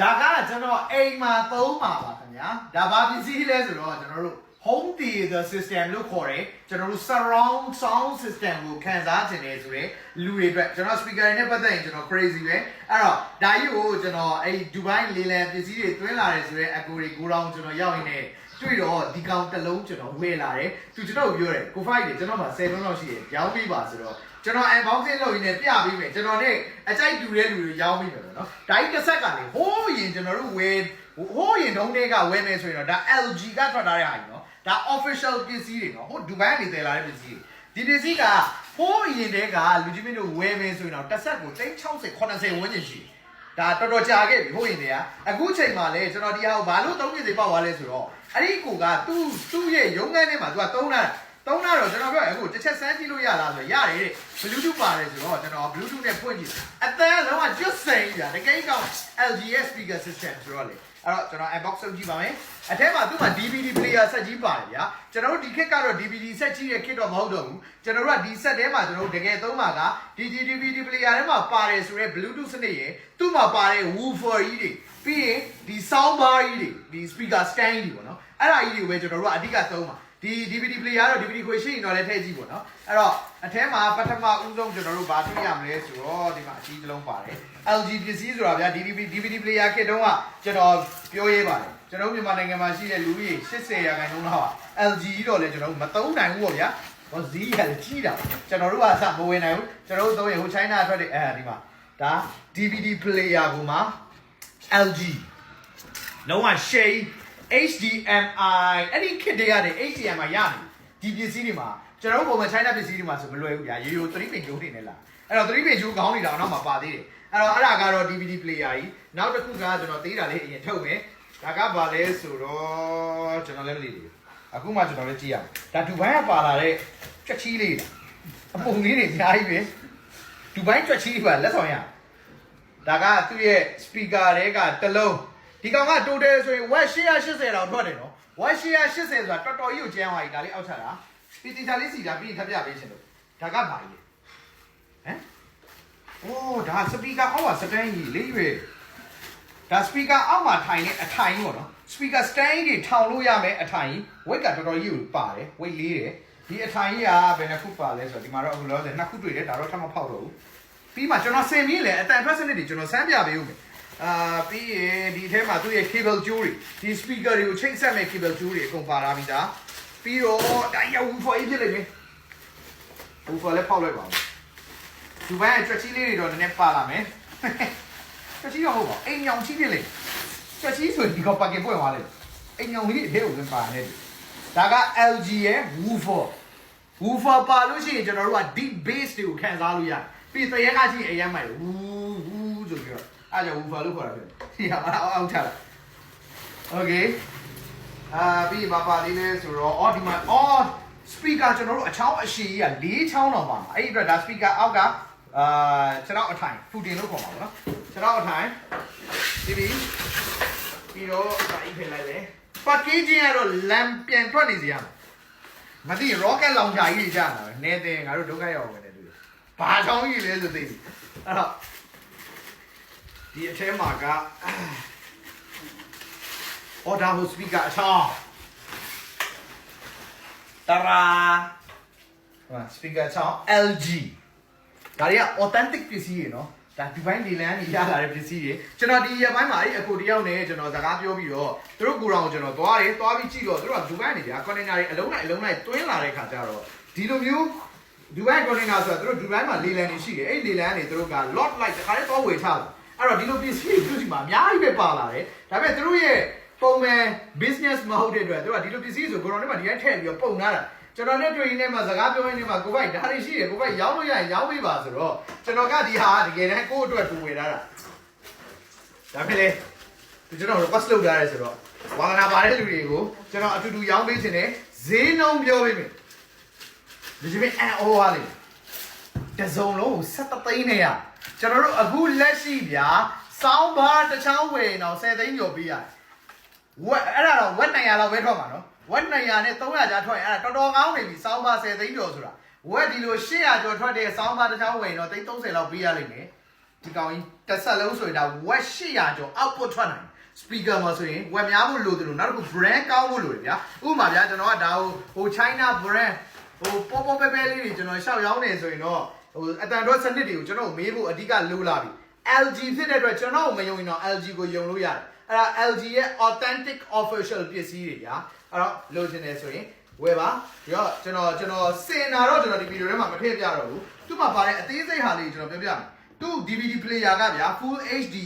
ဒါကကျွန်တော်အိမ်မှာသုံးပါပါခင်ဗျာဒါဘာပစ္စည်းလဲဆိုတော့ကျွန်တော်တို့ home theater system လို့ခေါ်တယ်ကျွန်တော်တို့ surround sound system ကိုခန်းစားခြင်းတယ်ဆိုရဲလူတွေအတွက်ကျွန်တော် speaker တွေနဲ့ပတ်သက်ရင်ကျွန်တော် crazy ပဲအဲ့တော့ဒါကြီးကိုကျွန်တော်အဲ့ဒီ Dubai လေလံပစ္စည်းတွေတွင်းလာတယ်ဆိုရဲအကူတွေကိုတောင်ကျွန်တော်ရောက်ရင်းနဲ့ တွေ့တော့ဒီကောင်တစ်လုံးကျွန်တော်ဝယ်လာတယ်သူကျွန်တော်ကိုပြောတယ်ကိုဖိုက်တွေကျွန်တော်မှာ10လုံးလောက်ရှိတယ်ရောင်းပေးပါဆိုတော့ကျွန်တော် unboxing လုပ်ရင်းနဲ့ပြပေးမယ်ကျွန်တော်နဲ့အကြိုက်တူတဲ့လူတွေရောင်းပေးမယ်ပေါ့နော်ဒါကြီးတစ်ဆက်ကလေဟိုးရင်ကျွန်တော်တို့ဝယ်ဟိုးရင်တုံးတွေကဝယ်မယ်ဆိုရင်တော့ဒါ LG ကထွက်ထားတဲ့ဟာကြီးနော်ဒါ official ပစ္စည်းတွေနော်ဟိုဒူဘိုင်းကနေတည်လာတဲ့ပစ္စည်းတွေဒီပစ္စည်းကဟိုးအရင်တည်းကလူကြီးမင်းတို့ဝယ်မယ်ဆိုရင်တော့တစ်ဆက်ကို360 80ဝန်းကျင်ရှိတယ်ဒါတော်တော်ကြာခဲ့ပြီဟိုရင်တည်းကအခုချိန်မှာလဲကျွန်တော်ဒီဟာကိုဘာလို့သုံးနေစေပေါ့သွားလဲဆိုတော့ အဲ့ဒီကိုကသူ့သူ့ရဲ့ရုံးခန်းထဲမှာသူကသုံးတာသုံးတာတော့ကျွန်တော်ပြောအခုတစ်ချက်စမ်းကြည့်လို့ရလားဆိုရတယ်တဲ့ Bluetooth ပါတယ်ဆိုတော့ကျွန်တော် Bluetooth နဲ့ဖွင့်ကြည့်အတန်းလုံးဝကျွတ်စိန်ပြတကယ်ကောင်း LGS speaker system ဆိုတော့လေအဲ့တော့ကျွန်တော် unbox လုပ်ကြည့်ပါမယ် အထက်မှာသူ့မှာ DVD player ဆက်ကြီးပါတယ်ဗျာကျွန်တော်တို့ဒီခက်ကတော့ DVD ဆက်ကြီးရဲ့ခက်တော့မဟုတ်တော့ဘူးကျွန်တော်တို့ကဒီဆက်ထဲမှာကျွန်တော်တို့တကယ်သုံးမှာကဒီ DVD player ထဲမှာပါတယ်ဆိုရဲ Bluetooth စနစ်ရယ်သူ့မှာပါတဲ့ woofer ကြီးတွေပြီးရင်ဒီ sound bar ကြီးတွေဒီ speaker stand ကြီးပေါ့နော်အဲ့ဒါကြီးတွေကိုပဲကျွန်တော်တို့ကအဓိကသုံးမှာ ဒီ DVD player တော့ DVD ခွေရှိရင်တော့လည်းထည့်ကြည့်ပေါ့နော်အဲ့တော့အထဲမှာပထမဦးဆုံးကျွန်တော်တို့ဗာတွေ့ရမလဲဆိုတော့ဒီမှာအကြီးတစ်လုံးပါတယ် LG ပစ္စည်းဆိုတာဗျာ DVD DVD player ခက်တုန်းကကျွန်တော်ပြောရေးပါတယ်ကျွန်တော်မြန်မာနိုင်ငံမှာရှိတဲ့လူကြီး80ရာခိုင်နှုန်းလောက်က LG တော့လည်းကျွန်တော်မသုံးနိုင်ဘူးပေါ့ဗျာဟောဈေးရလည်းကြီးတာကျွန်တော်တို့ကစမဝင်နိုင်ဘူးကျွန်တော်တို့သုံးရင်ဟို China ထွက်တဲ့အဲဒီမှာဒါ DVD player ကိုမှာ LG လုံးဝ shade HDMI အဲ့ဒီခစ်တွေကနေ HDMI ရနေဒီပစ္စည်းတွေမှာကျွန်တော်တို့ပုံမှန် China ပစ္စည်းတွေမှာဆိုမလွယ်ဘူးဗျာရေရို3ပင်ကျိုးနေနေလားအဲ့တော့3ပင်ကျိုးခေါင်းနေတာတော့မှပါသေးတယ်အဲ့တော့အဲ့ဒါကတော့ DVD player ကြီးနောက်တစ်ခုကကျွန်တော်သေးတာလေးအရင်ထုတ်မယ်ဒါကဘာလဲဆိုတော့ကျွန်တော်လည်းမသိဘူးအခုမှကျွန်တော်လည်းကြည့်ရမယ်ဒါဒူဘိုင်းကပါလာတဲ့ကြက်ချီးလေးအပုံလေးတွေအများကြီးပဲဒူဘိုင်းကြက်ချီးပါလက်ဆောင်ရဒါကသူ့ရဲ့ speaker တွေကတစ်လုံး ဒီကောင်က total ဆိုရင် watt 880တောင်ထွက်တယ်နော် watt 880ဆိုတာတော်တော်ကြီးကိုကျန်းသွားပြီဒါလေးအောက်ချတာဒီတီတာလေးစီတာပြီးရင်ထပ်ပြပေးရှင်လို့ဒါကဘာကြီးလဲဟမ်အိုးဒါစပီကာအောက်ကစတန်ကြီးလေးပဲဒါစပီကာအောက်မှာထိုင်နေအထိုင်ပေါ့နော်စပီကာစတန်ကြီးထောင်လို့ရမယ်အထိုင်ဝိတ်ကတော်တော်ကြီးကိုပါတယ်ဝိတ်လေးတယ်ဒီအထိုင်ကြီးကဘယ်နှခုပါလဲဆိုတော့ဒီမှာတော့အခုလောဆယ်နှစ်ခုတွေ့တယ်ဒါတော့ထပ်မဖောက်တော့ဘူးပြီးမှကျွန်တော်စင်ပြီးလေအတန်ထွက်စနစ်တွေကျွန်တော်စမ်းပြပေးဦးမယ် အာပြီးရင်ဒီထဲမှာသူ့ရဲ့ cable ကြိုးတွေဒီ speaker တွေကိုချိတ်ဆက်မဲ့ cable ကြိုးတွေအကုန်ပါလာပြီဒါပြီးတော့ဒါရဝူဖော်ကြီးဖြစ်လိမ့်မယ်ဝူဖော်လည်းဖောက်လိုက်ပါဦးဒီဘက်ကြွက်ချီလေးတွေတော့နည်းနည်းပါလာမယ်ကြွက်ချီတော့ဟုတ်ပါအိမ်ညောင်ချီဖြစ်လိမ့်ကြွက်ချီဆိုရင်ဒီကောင်ပါကင်ပွင့်သွားလိမ့်အိမ်ညောင်လေးအထဲကိုဝင်ပါနေတယ်ဒါက LG ရဲ့ woofer woofer ပါလို့ရှိရင်ကျွန်တော်တို့က deep bass တွေကိုခံစားလို့ရတယ်ပြီးတရက်ကကြည့်အရင်မိုက်ဝူးဝူးဆိုပြီးတော့ အဲ့ကြောင့် woofer လို့ခေါ်တာဖြစ်တယ်ဒီဟာမအောင်အောင်ချလာ okay အာပြီးပါပါလေးလဲဆိုတော့အော်ဒီမှာအော် speaker ကျွန်တော်တို့အချောင်းအရှိကြီးက၄ချောင်းတော့ပါမှာအဲ့ဒီအတွက်ဒါ speaker အောက်ကအာခြေထောက်အထိုင်ဖူတင်လို့ခေါ်ပါဘူးနော်ခြေထောက်အထိုင်ပြီးပြီးပြီးတော့ဒါအိတ်ထည့်လိုက်တယ် packaging ကတော့လမ်းပြန်ထွက်နေစီရမှာမသိ rocket launcher ကြီးတွေကြာတာပဲနေတယ်ငါတို့ဒုက္ခရောက်ဝင်တယ်သူဘာချောင်းကြီးလဲဆိုသိပြီအဲ့တော့ ဒီအထဲမှာကအော်ဒါဟိုစပီကာအချောင်းတရာဟာစပီကာချောင်း LG ဒါတွေက authentic ပစ္စည်းတွေနော်ဒါဒီဘိုင်းဒီလန်ကြီးရလာတဲ့ပစ္စည်းတွေကျွန်တော်ဒီရက်ပိုင်းမှာအဲ့အကိုတယောက်နဲ့ကျွန်တော်စကားပြောပြီးတော့သူတို့ကိုယ်တော်ကိုကျွန်တော်သွားတယ်သွားပြီးကြည့်တော့သူတို့ကဒူဘိုင်းနေကြာ container တွေအလုံးလိုက်အလုံးလိုက်တွင်းလာတဲ့ခါကျတော့ဒီလိုမျိုးဒူဘိုင်း container ဆိုတာသူတို့ဒူဘိုင်းမှာလေလံနေရှိတယ်အဲ့လေလံကနေသူတို့က lot like တခါလေးတော့ဝယ်ချတယ် အဲ့တော့ဒီလိုပစ္စည်းတွေသူတို့ဒီမှာအများကြီးပဲပါလာတယ်ဒါပေမဲ့သူတို့ရဲ့ပုံမှန် business မဟုတ်တဲ့အတွက်သူကဒီလိုပစ္စည်းဆိုကိုတော်နဲ့မှဒီတိုင်းထည့်ပြီးတော့ပုံလာတာကျွန်တော်နဲ့တွေ့ရင်းနဲ့မှစကားပြောရင်းနဲ့မှကိုပိုက်ဒါတွေရှိတယ်ကိုပိုက်ရောင်းလို့ရရင်ရောင်းပေးပါဆိုတော့ကျွန်တော်ကဒီဟာတကယ်တမ်းကိုယ့်အတွက်တူဝယ်လာတာဒါဖြစ်လေသူကျွန်တော်တို့ pass လုပ်ထားရဲဆိုတော့ဝါသနာပါတဲ့လူတွေကိုကျွန်တော်အတူတူရောင်းပေးခြင်းနဲ့ဈေးနှုန်းပြောပေးမယ်ဒီကြိမ်အန်အိုးပါလေတစုံလုံး73သိန်းနဲ့ရ ကျွန်တော်တို့အခုလက်ရှိဗျာစောင်းဘာတစ်ချောင်းဝယ်ရင်တော့10သိန်းကျော်ပေးရတယ်ဝက်အဲ့ဒါတော့ဝက်900လောက်ပဲထွက်မှာနော်ဝက်900နဲ့300ကြားထွက်ရင်အဲ့ဒါတော်တော်ကောင်းနေပြီစောင်းပါ10သိန်းကျော်ဆိုတာဝက်ဒီလို800ကျော်ထွက်တဲ့စောင်းပါတစ်ချောင်းဝင်တော့330လောက်ပေးရလိမ့်မယ်ဒီကောင်ကြီးတစ်ဆက်လုံးဆိုရင်ဒါ watt 800ကျော် output ထွက်နိုင် speaker မှာဆိုရင်ဝယ်များဖို့လိုတယ်လို့နောက်တစ်ခု brand ကောင်းဖို့လိုတယ်ဗျာဥပမာဗျာကျွန်တော်ကဒါဟိုဟို China brand ဟိုပေါ်ပေါ်ပဲပဲလေးတွေကျွန်တော်ရှောက်ရောင်းနေဆိုရင်တော့ ဟိုအတန်တော့စနစ်တွေကိုကျွန်တော်မေးဖို့အဓိကလိုလာပြီ LG ဖြစ်တဲ့အတွက်ကျွန်တော်မယုံရင်တော့ LG ကိုယုံလို့ရတယ်အဲ့ဒါ LG ရဲ့ authentic official ပစ္စည်းတွေညာအဲ့တော့လိုချင်တယ်ဆိုရင်ဝယ်ပါပြီးတော့ကျွန်တော်ကျွန်တော်စင်တာတော့ကျွန်တော်ဒီဗီဒီယိုထဲမှာမထည့်ပြတော့ဘူးသူ့မှာပါတဲ့အသေးစိတ်ဟာလေးကျွန်တော်ပြောပြမယ်သူ့ DVD player ကဗျာ full HD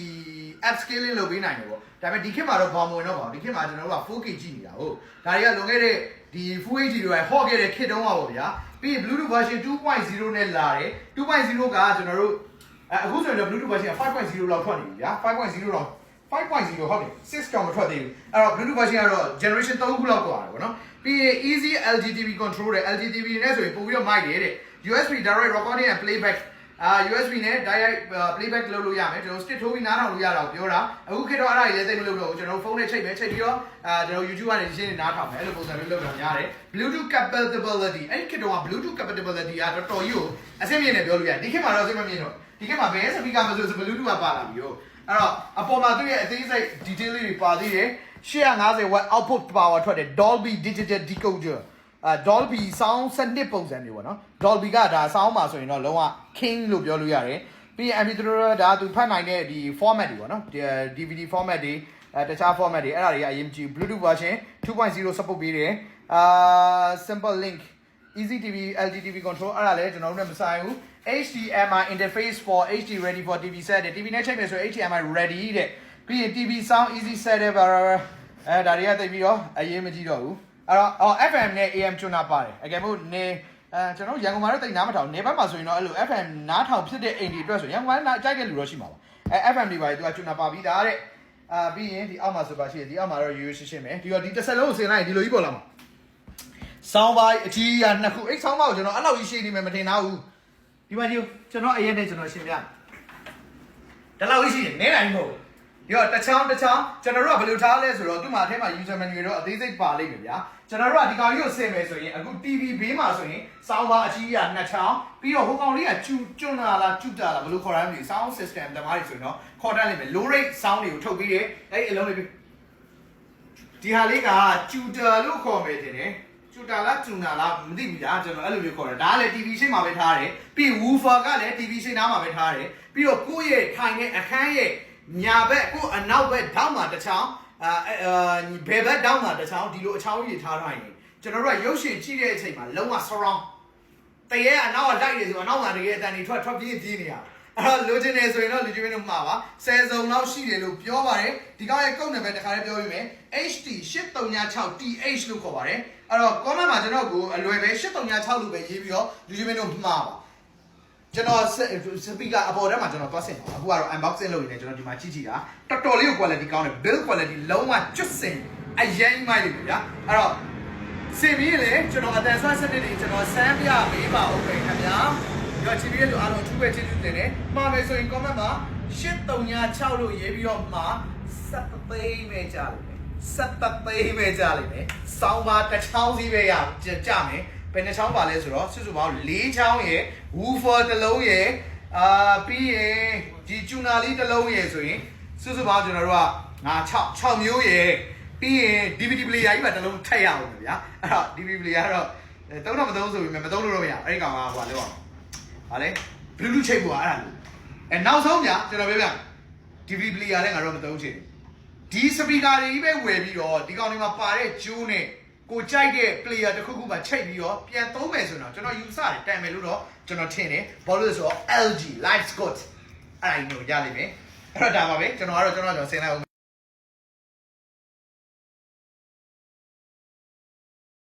upscaling လုပ်ပေးနိုင်တယ်ပေါ့ ဒါပေမဲ့ဒီခေတ်မှာတော့ဘာမဝင်တော့ပါဘူးဒီခေတ်မှာကျွန်တော်တို့က 4K ကြည့်နေတာဟုတ်ဒါတွေကလွန်ခဲ့တဲ့ဒီ full HD တွေကဟော့ခဲ့တဲ့ခေတ်တုန်းကပေါ့ဗျာပြီးရင် Bluetooth version 2.0နဲ့လာတယ်2.0ကကျွန်တော်တို့အဲအခုဆိုရင်တော့ Bluetooth version 5.0လောက်ထွက်နေပြီဗျာ5.0လောက်5.0ဟုတ်တယ်6တောင်မထွက်သေးဘူးအဲ့တော့ Bluetooth version ကတော့ generation 3ခုလောက်ကွာတယ်ဗောနော်ပြီးရင် easy LGTV control တဲ့ LGTV နဲ့ဆိုရင်ပို့ပြီးတော့မိုက်တယ်တဲ့ USB direct recording and playback အာ USB နဲ့ direct playback လုပ်လို့ရမယ်ကျွန်တော် stick ထိုးပြီးနားထောင်လို့ရတာကိုပြောတာအခုခေတ်တော့အဲ့ဒါကြီးလည်းသိမလို့တော့ဘူးကျွန်တော်ဖုန်းနဲ့ချိန်မယ်ချိန်ပြီးတော့အာကျွန်တော် YouTube ကနေရှင်းနေနားထောင်မယ်အဲ့လိုပုံစံမျိုးလုပ်တာများတယ် Bluetooth compatibility အဲ့ဒီခေတ်တော့ Bluetooth compatibility ကတော်တော်ကြီးကိုအဆင်ပြေနေပြောလို့ရတယ်ဒီခေတ်မှာတော့အဆင်မပြေတော့ဒီခေတ်မှာဘယ် speaker မဆိုဆို Bluetooth ကပါလာပြီဟုတ်အဲ့တော့အပေါ်မှာသူ့ရဲ့အသေးစိတ် detail လေးတွေပါသေးတယ်850 watt output power ထွက်တယ် Dolby digital decoder အာ Dolby sound စနစ်ပုံစံမျိုးပေါ့နော် Dolby ကဒါ sound မှာဆိုရင်တော့လုံးဝ king လို့ပြောလို့ရတယ်ပြီးရင် MP3 ဒါသူဖတ်နိုင်တဲ့ဒီ format တွေပေါ့နော်ဒီ DVD format တွေအဲတခြား format တွေအဲ့ဒါတွေကအရင်ကြည့် Bluetooth version 2.0 support ပေးတယ်အာ simple link easy TV LGTV control အဲ့ဒါလည်းကျွန်တော်တို့နဲ့မဆိုင်ဘူး HDMI interface for HD ready for TV set တဲ့ TV နဲ့ချိန်မယ်ဆိုရင် HDMI ready တဲ့ပြီးရင် TV sound easy set တဲ့ဘာအဲဒါတွေကတိတ်ပြီးတော့အရေးမကြီးတော့ဘူး အဲ့တော့အော် FM နဲ့ AM tuner ပါတယ်အကယ်မို့နေအဲကျွန်တော်ရန်ကုန်မှာတော့တိတ်နားမထောင်နေဘက်မှာဆိုရင်တော့အဲ့လို FM နားထောင်ဖြစ်တဲ့အိမ်တွေအတွက်ဆိုရန်ကုန်မှာနားကြိုက်တဲ့လူတော့ရှိမှာပါအဲ FM တွေပါသူက tuner ပါပြီးသားတဲ့အာပြီးရင်ဒီအောက်မှာဆိုပါရှိတယ်ဒီအောက်မှာတော့ရိုးရိုးရှင်းရှင်းပဲဒီတော့ဒီတစ်ဆက်လုံးကိုဆင်လိုက်ရင်ဒီလိုကြီးပေါ်လာမှာဆောင်းပါးအကြီးအနှစ်ခုအဲ့ဆောင်းပါးကိုကျွန်တော်အဲ့လောက်ကြီးရှင်းနေမယ်မထင်တော့ဘူးဒီမှာကြည့်ကျွန်တော်အရင်နဲ့ကျွန်တော်ရှင်းပြဒါလောက်ကြီးရှင်းနေနိုင်မဟုတ် ဒီတော့တစ်ချောင်းတစ်ချောင်းကျွန်တော်တို့ကဘယ်လိုထားလဲဆိုတော့သူ့မှာအထက်မှာ user menu တော့အသေးစိတ်ပါလိမ့်မယ်ဗျာကျွန်တော်တို့ကဒီကောင်ကြီးကိုဆင်မယ်ဆိုရင်အခု TV ဘေးမှာဆိုရင်ဆောင်းပါးအကြီးအနှစ်ချောင်းပြီးတော့ဟိုကောင်လေးကကျူကျွန်းလာလားကျူတာလားဘယ်လိုခေါ်ရမလဲ sound system တမားတွေဆိုရင်တော့ခေါ်တတ်လိမ့်မယ် low rate sound တွေကိုထုတ်ပြီးတယ်အဲ့ဒီအလုံးလေးဒီဟာလေးကကျူတာလို့ခေါ်မယ်တင်တယ်ကျူတာလားကျူနာလားမသိဘူးကြာကျွန်တော်အဲ့လိုမျိုးခေါ်တယ်ဒါကလည်း TV ရှိမှာပဲထားတယ်ပြီး woofer ကလည်း TV ရှိနားမှာပဲထားတယ်ပြီးတော့ကိုယ့်ရဲ့ထိုင်တဲ့အခန်းရဲ့ ညာဘက်ကိုယ့်အနောက်ဘက်ထောင်းမှာတစ်ချောင်းအာအာဘယ်ဘက်ထောင်းမှာတစ်ချောင်းဒီလိုအချောင်းကြီးထားထားရင်ကျွန်တော်တို့ကရုပ်ရှင်ကြည့်တဲ့အချိန်မှာလုံးဝ surround တရေအနောက်ကလိုက်နေဆိုအနောက်ကတကယ်အတန်တွေထွက်ထွက်ပြေးပြေးနေရအဲ့တော့လိုချင်နေဆိုရင်တော့လူကြီးမင်းတို့မှာပါဆယ်စုံလောက်ရှိတယ်လို့ပြောပါတယ်ဒီကောင်ရဲ့ကုတ်နံပါတ်တစ်ခါလေးပြောပြီးမယ် HD 8336 TH လို့ခေါ်ပါတယ်အဲ့တော့ comment မှာကျွန်တော်ကိုအလွယ်ပဲ8336လို့ပဲရေးပြီးတော့လူကြီးမင်းတို့မှာပါ ကျွန်တော်စပီကာအပေါ်ထဲမှာကျွန်တော်သွားဆင်ပါအခုကတော့ unboxing လုပ်နေတယ်ကျွန်တော်ဒီမှာကြည့်ကြည့်တာတော်တော်လေးကို quality ကောင်းတယ် build quality လုံးဝကျွတ်စင်အရင်မိုက်လို့ဗျာအဲ့တော့စင်ပြီးလေကျွန်တော်အတန်ဆွမ်းစနစ်တွေကျွန်တော်စမ်းပြပေးပါဦးခင်ဗျာ။ကြောချီပြီးလို့အားလုံးအထူးပဲကျေးဇူးတင်တယ်။မှားမယ်ဆိုရင် comment မှာ8336လို့ရေးပြီးတော့မှာ7သိန်းပဲကြားလိမ့်မယ်။7သိန်းပဲကြားလိမ့်မယ်။စောင်းပါတစ်ချောင်းစီးပဲရကြကြမယ်။ ဘယ်နှချောင်းပါလဲဆိုတော့စုစုပေါင်း၄ချောင်းရယ် woofer တစ်လုံးရယ်အာပြီးရင်ဒီကျူနာလေးတစ်လုံးရယ်ဆိုရင်စုစုပေါင်းကျွန်တော်တို့ကငါ6 6မျိုးရယ်ပြီးရင် DVD player ကြီးပါတစ်လုံးထည့်ရအောင်ဗျာအဲ့တော့ DVD player ကတော့တုံးတော့မသုံးဆိုပေမဲ့မသုံးလို့တော့မရအဲ့ဒီကောင်ကဟိုလောက်အောင်ဟာလေ Bluetooth ချိတ်ဖို့အဲ့ဒါလို့အဲနောက်ဆုံးဗျာကျွန်တော်ပြောပြ DVD player လည်းငါတော့မသုံးချင်ဒီ speaker တွေကြီးပဲဝယ်ပြီးတော့ဒီကောင်တွေမှာပါတဲ့ဂျိုးနဲ့ ကိုကြိုက်တဲ့ player တစ်ခုခုမှချိတ်ပြီးတော့ပြန်သုံးမယ်ဆိုတော့ကျွန်တော် user တွေတိုင်မယ်လို့တော့ကျွန်တော်ထင်တယ်ဘာလို့လဲဆိုတော့ LG Live Scott အဲ့ဒါကြီးကိုရလိမ့်မယ်အဲ့တော့ဒါပါပဲကျွန်တော်ကတော့ကျွန်တော်ကျွန်တော်ဆင်လိုက်အောင်